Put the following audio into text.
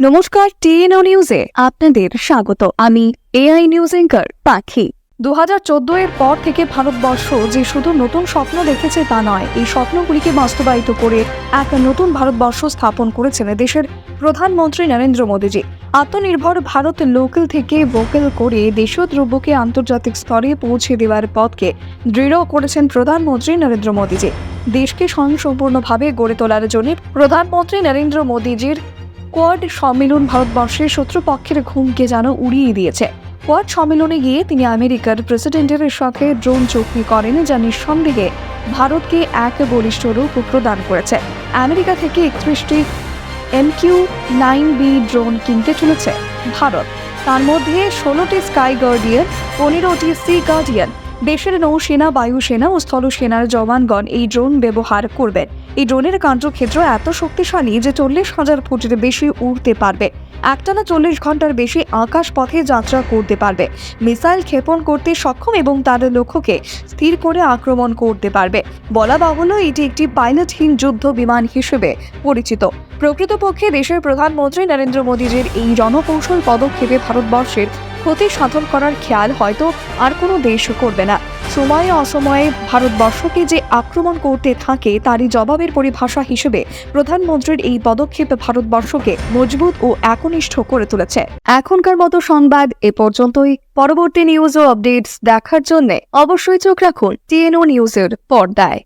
নমস্কার টিএনও নিউজে আপনাদের স্বাগত। আমি এআই নিউজ এঙ্কার পাখি। দু হাজার চোদ্দ এর পর থেকে ভারতবর্ষ যে শুধু নতুন স্বপ্ন দেখেছে তা নয়, এই স্বপ্নগুলিকে বাস্তবায়িত করে এক নতুন ভারতবর্ষ স্থাপন করেছেন দেশের প্রধানমন্ত্রী নরেন্দ্র মোদীজি। আত্মনির্ভর ভারত লোকাল থেকে ভোকাল করে দেশীয় দ্রব্যকে আন্তর্জাতিক স্তরে পৌঁছে দেওয়ার পথকে দৃঢ় করেছেন প্রধানমন্ত্রী নরেন্দ্র মোদীজি। দেশকে স্বয়ংসম্পূর্ণভাবে গড়ে তোলার জন্য প্রধানমন্ত্রী নরেন্দ্র মোদীজির কোয়াড সম্মেলন ভারতবর্ষের শত্রুপক্ষের ঘুমকে যেন উড়িয়ে দিয়েছে। কোয়াড সম্মেলনে গিয়ে তিনি আমেরিকার প্রেসিডেন্টের সাথে ড্রোন চুক্তি করেন যা নিঃসন্দেহে ভারতকে এক বলিষ্ঠ রূপ প্রদান করেছে। আমেরিকা থেকে একত্রিশটি এমকিউ নাইন বি ড্রোন কিনতে চলেছে ভারত। তার মধ্যে ষোলোটি স্কাই গার্ডিয়ান, পনেরোটি সি গার্ডিয়ান দেশের নৌসেনা বায়ুসেনা ও স্থলসেনার জওয়ানগণ এই ড্রোন ব্যবহার করবেন। এই ড্রোনের কার্যক্ষেত্র এত শক্তিশালী যে চল্লিশ হাজার ফুটের বেশি উড়তে পারবে। একটানা চল্লিশ ঘণ্টার বেশি আকাশ পথে যাত্রা করতে পারবে। মিসাইল ক্ষেপণ করতে সক্ষম এবং তার লক্ষ্যকে স্থির করে আক্রমণ করতে পারবে। বলা বাহুল্য, এটি একটি পাইলটহীন যুদ্ধ বিমান হিসেবে পরিচিত। প্রকৃতপক্ষে দেশের প্রধানমন্ত্রী নরেন্দ্র মোদীজির এই জনকৌশল পদক্ষেপে ভারতবর্ষের ক্ষতি সাধন করার খেয়াল হয়তো আর কোনো দেশ করবে না। সময়ে অসময়ে ভারতবর্ষকে যে আক্রমণ করতে থাকে, তারই জবাবের পরিভাষা হিসেবে প্রধানমন্ত্রীর এই পদক্ষেপ ভারতবর্ষকে মজবুত ও একনিষ্ঠ করে তুলেছে। এখনকার মতো সংবাদ এ পর্যন্তই। পরবর্তী নিউজ ও আপডেটস দেখার জন্য অবশ্যই চোখ রাখুন টিএনও নিউজের পর্দায়।